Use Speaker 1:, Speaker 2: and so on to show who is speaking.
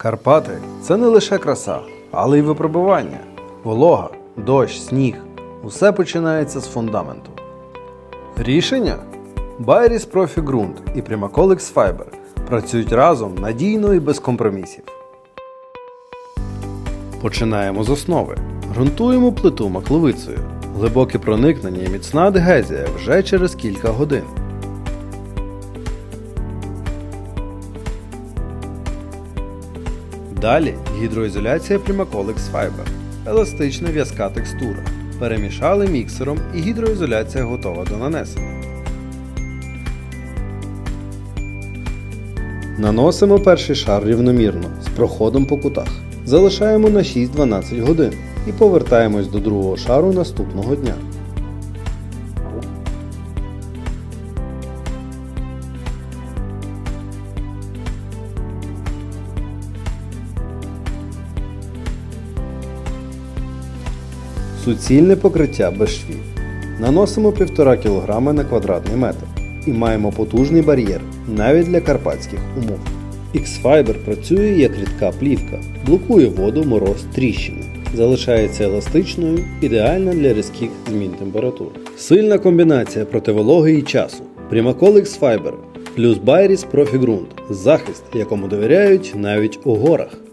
Speaker 1: Карпати це не лише краса, але й випробування. Волога, дощ, сніг. Усе починається з фундаменту. Рішення? Байріс Профі ґрунт і Primacol Fiber працюють разом надійно і без компромісів. Починаємо з основи. Грунтуємо плиту макловицею. Глибоке проникнення і міцна адгезія вже через кілька годин. Далі гідроізоляція Primacol Fiber. Еластична в'язка текстура. Перемішали міксером і гідроізоляція готова до нанесення. Наносимо перший шар рівномірно з проходом по кутах. Залишаємо на 6-12 годин і повертаємось до другого шару наступного дня. Суцільне покриття без швів. Наносимо 1,5 кг на квадратний метр і маємо потужний бар'єр навіть для карпатських умов. X-Fiber працює як рідка плівка, блокує воду, мороз, тріщини. Залишається еластичною, ідеальна для різких змін температур. Сильна комбінація проти вологи і часу. Primacol X-Fiber плюс Байріс Профі ґрунт. Захист, якому довіряють навіть у горах.